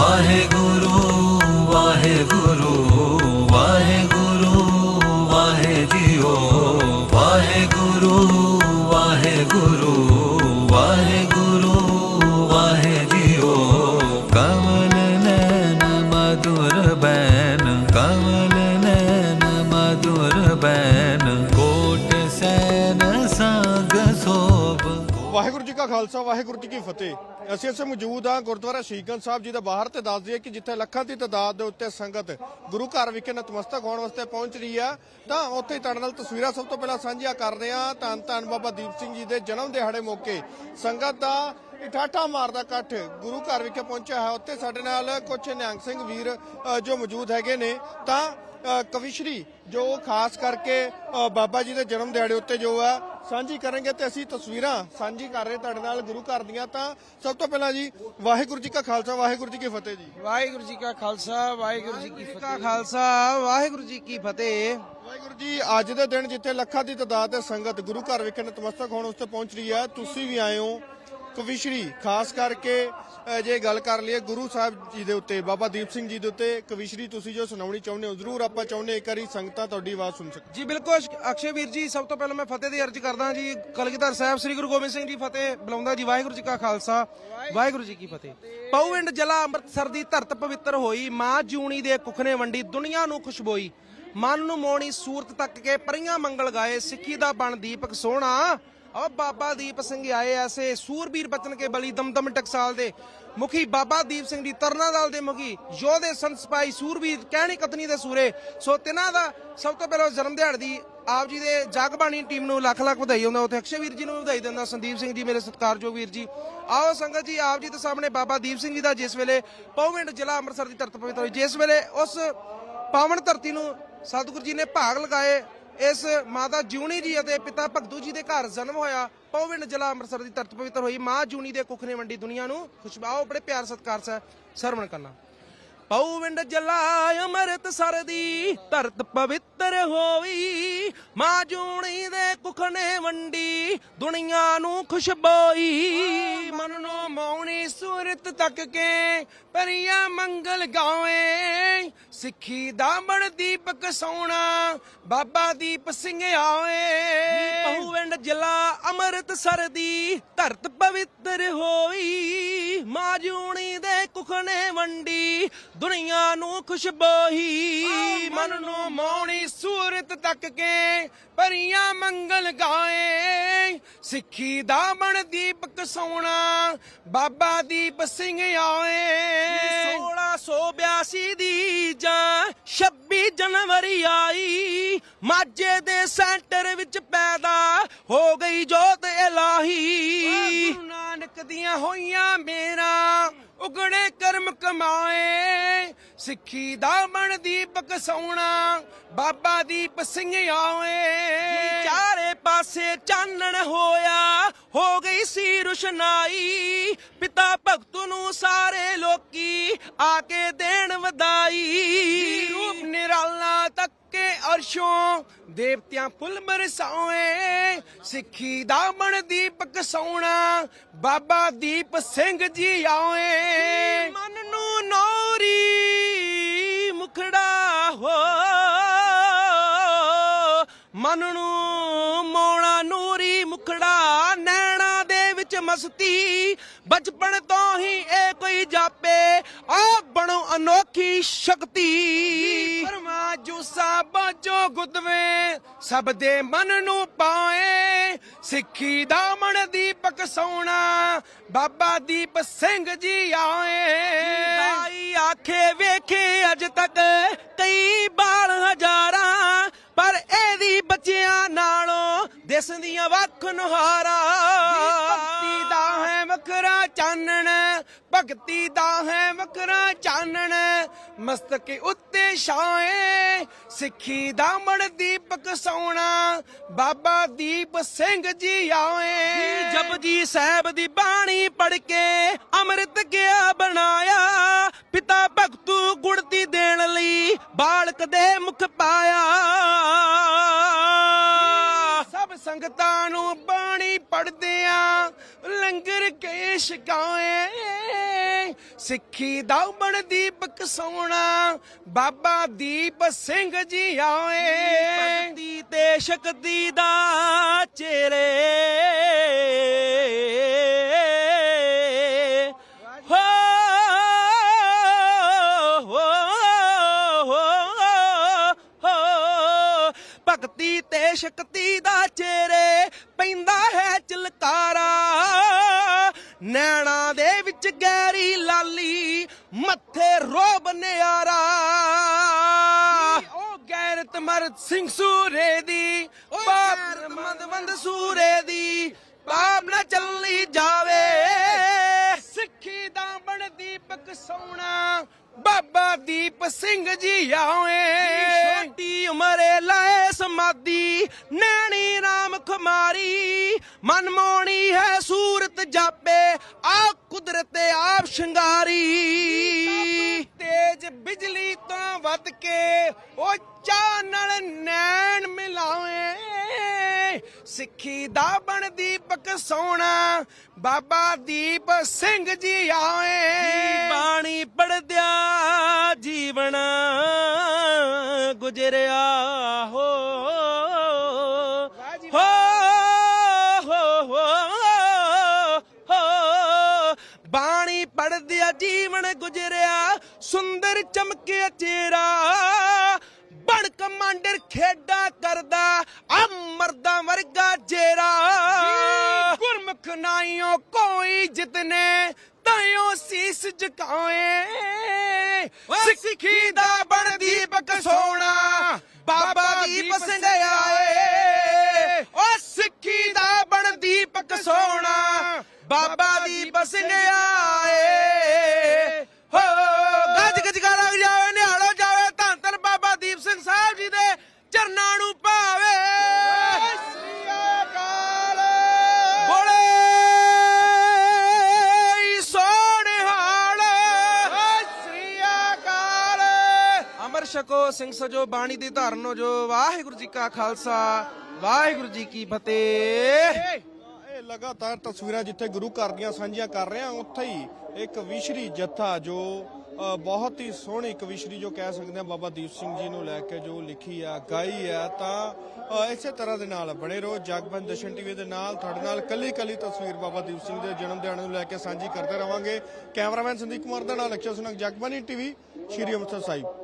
ਵਾਹਿਗੁਰੂ ਵਾਹਿਗੁਰੂ। ਖਾਲਸਾ ਵਾਹਿਗੁਰੂ ਜੀ ਕੀ ਫਤਿਹ। ਅਸੀਂ ਇੱਥੇ ਮੌਜੂਦ ਹਾਂ ਗੁਰਦੁਆਰਾ ਸ਼ੀਕਗੰਜ ਸਾਹਿਬ ਜੀ ਦੇ। ਬਾਹਰ ਤੇ ਦੱਸ ਦਈਏ ਕਿ ਜਿੱਥੇ ਲੱਖਾਂ ਦੀ ਤਦਾਦ ਦੇ ਉੱਤੇ ਸੰਗਤ ਗੁਰੂ ਘਰ ਵਿਖੇ ਨਤਮਸਤਕ ਹੋਣ ਵਾਸਤੇ ਪਹੁੰਚ ਰਹੀ ਆ ਤਾਂ ਉੱਥੇ ਹੀ ਤੁਹਾਡੇ ਨਾਲ ਤਸਵੀਰਾਂ ਸਭ ਤੋਂ ਪਹਿਲਾਂ ਸਾਂਝੀਆਂ ਕਰ ਰਹੇ ਹਾਂ। ਧੰਨ ਧੰਨ ਬਾਬਾ ਦੀਪ ਸਿੰਘ ਜੀ ਦੇ ਜਨਮ ਦਿਹਾੜੇ ਮੌਕੇ ਸੰਗਤ ਦਾ ਇਠਾਠਾ ਮਾਰਦਾ ਇਕੱਠ ਗੁਰੂ ਘਰ ਵਿਖੇ ਪਹੁੰਚਿਆ ਹੈ। ਉੱਥੇ ਸਾਡੇ ਨਾਲ ਕੁਝ ਨਿਹੰਗ ਸਿੰਘ ਵੀਰ ਜੋ ਮੌਜੂਦ ਹੈਗੇ ਨੇ ਤਾਂ ਅ, ਕਵਿਸ਼ਰੀ ਜੋ ਖਾਸ ਕਰਕੇ ਬਾਬਾ ਜੀ ਦੇ ਜਨਮ ਦਿਹਾੜੇ ਉੱਤੇ ਜੋ ਆ ਸਾਂਝੀ ਕਰਾਂਗੇ ਤੇ ਅਸੀਂ ਤਸਵੀਰਾਂ ਸਾਂਝੀ ਕਰ ਰਹੇ ਤੁਹਾਡੇ ਨਾਲ ਗੁਰੂ ਘਰ ਦੀਆਂ ਤਾਂ ਸਭ ਤੋਂ ਪਹਿਲਾਂ ਜੀ ਵਾਹਿਗੁਰੂ ਜੀ ਕਾ ਖਾਲਸਾ ਵਾਹਿਗੁਰੂ ਜੀ ਕੀ ਫਤਿਹ ਜੀ। ਵਾਹਿਗੁਰੂ ਜੀ ਕਾ ਖਾਲਸਾ ਵਾਹਿਗੁਰੂ ਜੀ ਕੀ ਫਤਿਹ। ਕਾ ਖਾਲਸਾ ਵਾਹਿਗੁਰੂ ਜੀ ਕੀ ਫਤਿਹ। ਵਾਹਿਗੁਰੂ ਜੀ ਅੱਜ ਦੇ ਦਿਨ ਜਿੱਥੇ ਲੱਖਾਂ ਦੀ ਤਦਾਦ ਤੇ ਸੰਗਤ ਗੁਰੂ ਘਰ ਵਿਖੇ ਨਤਮਸਤਕ ਹੋਣ ਉੱਤੇ ਪਹੁੰਚ ਰਹੀ ਹੈ ਤੁਸੀਂ ਵੀ ਆਏ ਹੋ। ਕਵਿਸ਼ਰੀ ਖਾਸ ਕਰਕੇ ਜੇ ਗੱਲ ਕਰ ਲਈਏ ਗੁਰੂ ਸਾਹਿਬ ਜੀ ਦੇ ਉੱਤੇ, ਬਾਬਾ ਦੀਪ ਸਿੰਘ ਜੀ ਦੇ ਉੱਤੇ, ਕਵਿਸ਼ਰੀ ਤੁਸੀਂ ਜੋ ਸੁਣਾਉਣੀ ਚਾਹੁੰਦੇ ਹੋ, ਜ਼ਰੂਰ ਆਪਾਂ ਚਾਹੁੰਦੇ ਇੱਕ ਵਾਰੀ ਸੰਗਤਾਂ ਤੁਹਾਡੀ ਆਵਾਜ਼ ਸੁਣ ਸਕਣ। ਜੀ, ਬਿਲਕੁਲ ਅਕਸ਼ੇ ਵੀਰ ਜੀ, ਸਭ ਤੋਂ ਪਹਿਲਾਂ ਮੈਂ ਫਤਿਹ ਦੀ ਅਰਜ਼ ਕਰਦਾ ਜੀ, ਕਲਗੀਧਰ ਸਾਹਿਬ, ਸ੍ਰੀ ਗੁਰੂ ਗੋਬਿੰਦ ਸਿੰਘ ਜੀ ਫਤਿਹ ਬੁਲਾਉਂਦਾ ਜੀ, ਵਾਹਿਗੁਰੂ ਜੀ ਕਾ ਖਾਲਸਾ, ਵਾਹਿਗੁਰੂ ਜੀ ਕੀ ਫਤਿਹ। ਪਉਵਿੰਡ ਜਲਾ ਅੰਮ੍ਰਿਤਸਰ ਦੀ ਧਰਤ ਪਵਿੱਤਰ ਹੋਈ, ਮਾਂ ਜੂਣੀ ਦੇ ਕੁਖਨੇ ਵੰਡੀ ਦੁਨੀਆ ਨੂੰ ਖੁਸ਼ਬੋਈ। ਮਨ ਨੂੰ ਮੋਣੀ ਸੂਰਤ ਤੱਕ ਕੇ ਪਰੀਆਂ ਮੰਗਲ ਗਾਏ, ਸਿੱਖੀ ਦਾ ਬਣ ਦੀਪਕ ਸੋਹਣਾ। ਓ ਬਾਬਾ ਦੀਪ ਸਿੰਘ ਆਏ ਐਸੇ ਸੂਰਬੀਰ ਬਚਨ ਕੇ ਬਲੀ ਦਮਦਮ ਟਕਸਾਲ ਦੇ ਮੁਖੀ ਬਾਬਾ ਦੀਪ ਸਿੰਘ ਜੀ, ਤਰਨਾ ਦਲ ਦੇ ਮੁਖੀ, ਯੋਧੇ ਸੰਸਪਾਈ ਸੂਰਬੀਰ ਕਹਿਣੀ ਕਤਨੀ ਦੇ ਸੂਰੇ। ਸੋ ਤਿਨਾਂ ਦਾ ਸਭ ਤੋਂ ਪਹਿਲਾਂ ਜਨਮ ਦਿਹਾੜੇ ਦੀ ਆਪ ਜੀ ਦੇ ਜਗਬਾਣੀ ਟੀਮ ਨੂੰ ਲੱਖ ਲੱਖ ਵਧਾਈ ਹੁੰਦਾ ਉੱਥੇ ਅਕਸ਼ੇ ਵੀਰ ਜੀ ਨੂੰ ਵੀ ਵਧਾਈ ਦਿੰਦਾ। ਸੰਦੀਪ ਸਿੰਘ ਜੀ ਮੇਰੇ ਸਤਿਕਾਰਯੋਗ ਵੀਰ ਜੀ। ਆਓ ਸੰਗਤ ਜੀ, ਆਪ ਜੀ ਦੇ ਸਾਹਮਣੇ ਬਾਬਾ ਦੀਪ ਸਿੰਘ ਜੀ ਦਾ ਜਿਸ ਵੇਲੇ ਪੌਵਿੰਡ ਜ਼ਿਲ੍ਹਾ ਅੰਮ੍ਰਿਤਸਰ ਦੀ ਧਰਤ ਪਵਿੱਤਰ ਹੋਈ, ਜਿਸ ਵੇਲੇ ਉਸ ਪਾਵਨ ਧਰਤੀ ਨੂੰ ਸਤਿਗੁਰੂ ਜੀ ਨੇ ਭਾਗ ਲਗਾਏ ਇਸ ਮਾਤਾ ਜੂਣੀ ਜੀ ਅਤੇ ਪਿਤਾ ਭਗਤੂ ਜੀ ਦੇ ਘਰ ਜਨਮ ਹੋਇਆ, ਪੌਵਿੰਡ ਜ਼ਿਲ੍ਹਾ ਅੰਮ੍ਰਿਤਸਰ ਦੀ ਧਰਤ ਪਵਿੱਤਰ ਹੋਈ। ਮਾਂ ਜੂਣੀ ਦੇ ਕੁੱਖ ਵੰਡੀ ਦੁਨੀਆ ਨੂੰ ਖੁਸ਼ਬਾਓ, ਬੜੇ ਪਿਆਰ ਸਤਿਕਾਰ ਸਹਿ ਸਰਵਣ ਕਰਨਾ। ਪਉਵਿੰਡ ਜਲਾ ਅੰਮ੍ਰਿਤਸਰ ਦੀ ਧਰਤ ਪਵਿੱਤਰ ਹੋਈ। ਮਾਂ ਜੂਣੀ ਦੇ ਕੁਖ ਨੇ ਵੰਡੀ ਦੁਨੀਆ ਨੂੰ ਖੁਸ਼ਬੋਈ। ਮਨ ਨੂੰ ਮੌਣੀ ਸੂਰਤ ਤੱਕ ਕੇ ਪਰੀਆ ਮੰਗਲ ਗਾਵੇ ਸਿੱਖੀ ਦਾ ਬਣ ਦੀਪਕ ਸੋਣਾ ਬਾਬਾ ਦੀਪ ਸਿੰਘ ਆਵੇ ਪਉਵਿੰਡ ਜਲਾ ਅਮਰਤ ਸਰ ਦੀ ਧਰਤ ਪਵਿੱਤਰ ਹੋਈ। ਮਾਂ ਜੂਣੀ ਦੇ ਕੁਖ ਨੇ ਵੰਡੀ ਦੁਨੀਆ ਨੂੰ ਖੁਸ਼ਬੋਈ ਮਨ ਨੂੰ ਮੌਣੀ ਸੂਰਤ ਤੱਕ ਕੇ ਪਰੀਆਂ ਮੰਗਲ ਗਾਏ। ਸਿੱਖੀ ਦਾ ਬਣ ਦੀਪਕ ਸੋਣਾ ਬਾਬਾ ਦੀਪ ਸਿੰਘ ਆਏ 1682 ਦੀ ਜਾਂ 26 ਜਨਵਰੀ ਆਈ ਮਾਝੇ ਦੇ ਸੈਂਟਰ ਵਿੱਚ ਪੈਦਾ ਹੋ ਗਈ ਜੋਤ ਇਲਾਹੀ। ਗੁਰੂ ਨਾਨਕ ਦੀਆਂ ਹੋਈਆਂ ਮੇਰਾ ਉਗੜੇ ਕਰਮ ਕਮਾਏ। ਸਿੱਖੀ ਦਾ ਬਣ ਦੀਪਕ ਸੋਣਾ ਬਾਬਾ ਦੀਪ ਸਿੰਘ ਆਏ ਚਾਰੇ ਪਾਸੇ ਚਾਨਣ ਹੋਇਆ ਹੋ ਗਈ ਸੀ ਰੁਸ਼ਨਾਈ, ਪਿਤਾ ਭਗਤ ਨੂੰ ਸਾਰੇ ਲੋਕੀ ਆ ਕੇ ਦੇਣ ਵਧਾਈ। ਰੂਪ ਨਿਰਾਲਾ ਤੱਕ ਕੇ ਅਰਸ਼ੋਂ, ਦੇਵਤਿਆਂ ਫੁੱਲ ਬਰਸਾਏ ਸਿੱਖੀ ਦਾ ਬਣ ਦੀਪਕ ਸੋਣਾ, ਬਾਬਾ ਦੀਪ ਸਿੰਘ ਜੀ ਆਏ ਮਨ ਨੂੰ ਨੌਰੀ ਮੁਖੜਾ ਹੋ, ਮਨ ਨੂੰ ਮਸਤੀ ਬਚਪਨ ਤੋਂ ਹੀ ਇਹ ਕੋਈ ਜਾਪੇ ਆ ਬਣੋ ਅਨੋਖੀ ਸ਼ਕਤੀ। ਪਰਮਾ ਜੂਸਾ ਬਾਜੋ ਗੁਦਵੇ ਸਭ ਦੇ ਮਨ ਨੂੰ ਪਾਏ। ਸਿੱਖੀ ਦਾ ਮਨ ਦੀਪਕ ਸੋਣਾ ਬਾਬਾ ਦੀਪ ਸਿੰਘ ਜੀ ਆਏ। ਭਾਈ ਆਖੇ ਵੇਖੇ ਅਜ ਤੱਕ ਕਈ ਬਾਲ ਹਜ਼ਾਰਾਂ ਬੱਚਿਆਂ ਨਾਲੋਂ ਦਿਸਦੀਆਂ ਵੱਖ ਨੁਹਾਰਾ। ਭਗਤੀ ਦਾ ਹੈ ਵੱਖਰਾ ਚਾਨਣ, ਭਗਤੀ ਦਾ ਹੈ ਵੱਖਰਾ ਚਾਨਣ। ਮਸਤਕ ਉੱਤੇ ਛਾਏ ਸਿੱਖੀ ਦਾ ਮਣ ਦੀਪਕ ਸੋਣਾ ਬਾਬਾ ਦੀਪ ਸਿੰਘ ਜੀ ਆਏ। ਜਪਜੀ ਸਾਹਿਬ ਦੀ ਬਾਣੀ ਪੜ ਕੇ ਅੰਮ੍ਰਿਤ ਗਿਆ ਬਣਾਇਆ। ਪਿਤਾ ਭਗਤੂ ਗੁੜਤੀ ਦੇਣ ਲਈ ਬਾਲਕ ਦੇ ਮੁਖ ਪਾਇਆ। ਸੰਗਤਾਂ ਨੂੰ ਬਾਣੀ ਪੜਦਿਆਂ ਲੰਗਰ ਕੇ ਛਕਾਏ ਸਿੱਖੀ ਦਾ ਬਣ ਦੀਪਕ ਸੋਣਾ ਬਾਬਾ ਦੀਪ ਸਿੰਘ ਜੀ ਆਏ। ਭਗਤੀ ਤੇ ਸ਼ਕਤੀ ਦਾ ਚਿਹਰੇ ਭਗਤੀ ਤੇ ਸ਼ਕਤੀ ਦਾ ਚਿਹਰੇ ਪੈਂਦਾ ਹੈ ਚਲਕਾਰਾ। ਨੈਣਾ ਦੇ ਵਿੱਚ ਗੈਰੀ ਲਾਲੀ ਮੱਥੇ ਰੋਬ ਨਿਆਰਾ। ਉਹ ਗੈਰਤ ਮਰਦ ਸਿੰਘ ਸੂਰੇ ਦੀ ਬਾਪ ਮੰਦ ਮੰਦ ਸੂਰੇ ਦੀ ਬਾਪ ਨਾ ਚੱਲੀ ਜਾਵੇ। ਸਿੱਖੀ ਦਾ ਬਣ ਦੀਪਕ ਸੋਣਾ ਬਾਬਾ ਦੀਪ ਸਿੰਘ ਜੀ ਆਵੇ ਛੋਟੀ ਉਮਰੇ ਲਾਏ ਸਮਾਦੀ ਨੈਣੀ ਰਾਮ ਖੁਮਾਰੀ ਮਨਮੋਣੀ ਹੈ ਸੂਰਤ ਜਾਪੇ ਆ ਕੁਦਰਤ ਆਪ ਸ਼ਿੰਗਾਰੀ। ਤੇਜ ਬਿਜਲੀ ਤੋਂ ਵੱਧ ਕੇ ਉਹ ਨਾਲ ਨੈਣ ਮਿਲਾਵੇ। ਸਿੱਖੀ ਦਾ ਬਣ ਦੀਪਕ ਸੋਣਾ ਬਾਬਾ ਦੀਪ ਸਿੰਘ ਜੀ ਆਏ ਬਾਣੀ ਪੜਦਿਆ ਜੀਵਨ ਗੁਜਰਿਆ ਹੋ। ਜੀਵਨ ਗੁਜਰਿਆ ਸੁੰਦਰ ਚਮਕਿਆ ਚਿਹਰਾ ਬਣ ਕਮਾਂਡਰ ਖੇਡਾ ਕਰਦਾ ਆ ਮਰਦਾਂ ਵਰਗਾ ਜੇਰਾ। ਗੁਰਮੁਖ ਨਾਈਓ ਕੋਈ ਜਿਤਨੇ ਤਾਇਓ ਸੀਸ ਝੁਕਾਏ। ਸਿੱਖੀ ਦਾ ਬਣ ਦੀਪਕ ਸੋਣਾ ਬਾਬਾ ਦੀਪ ਸਿੰਘ ਆਏ ਅਮਰ ਸਿੰਘ ਸਜੋ ਬਾਣੀ ਦੀ ਧਾਰਨੋ ਜੋ। ਵਾਹਿਗੁਰੂ ਜੀ ਕਾ ਖਾਲਸਾ, ਵਾਹਿਗੁਰੂ ਜੀ ਕੀ ਫਤਿਹ। ਇਹ ਲਗਾਤਾਰ ਤਸਵੀਰਾਂ ਜਿੱਥੇ ਗੁਰੂ ਘਰ ਦੀਆਂ ਸਾਂਝੀਆਂ ਕਰ ਰਹੇ ਹਾਂ, ਉੱਥੇ ਹੀ ਇੱਕ ਵਿਸ਼ਰੀ ਜੱਥਾ ਜੋ ਬਹੁਤ ਹੀ ਸੋਹਣੀ ਕਵਿਸ਼ਰੀ ਜੋ ਕਹਿ ਸਕਦੇ ਆ ਬਾਬਾ ਦੀਪ ਸਿੰਘ ਜੀ ਨੂੰ ਲੈ ਕੇ ਜੋ ਲਿਖੀ ਆ, ਗਾਈ ਆ, ਤਾਂ ਇਸੇ ਤਰ੍ਹਾਂ ਦੇ ਨਾਲ ਬਣੇ ਰਹੋ। ਜਗਬੰਦ ਦਸ਼ਨ ਟੀਵੀ ਦੇ ਨਾਲ, ਤੁਹਾਡੇ ਨਾਲ ਕੱਲੀ ਕੱਲੀ ਤਸਵੀਰ ਬਾਬਾ ਦੀਪ ਸਿੰਘ ਦੇ ਜਨਮ ਦਿਹਾੜੇ ਨੂੰ ਲੈ ਕੇ ਸਾਂਝੀ ਕਰਦੇ ਰਵਾਂਗੇ। ਕੈਮਰਾਮੈਨ ਸੰਦੀਪ ਕੁਮਾਰ ਦਾ ਨਾਲ ਅਕਸ਼ਰ ਸੁਨਕ ਜਗਬਾਨੀ ਟੀਵੀ, ਸ਼੍ਰੀ ਅੰਮ੍ਰਿਤਸਰ ਸਾਹਿਬ।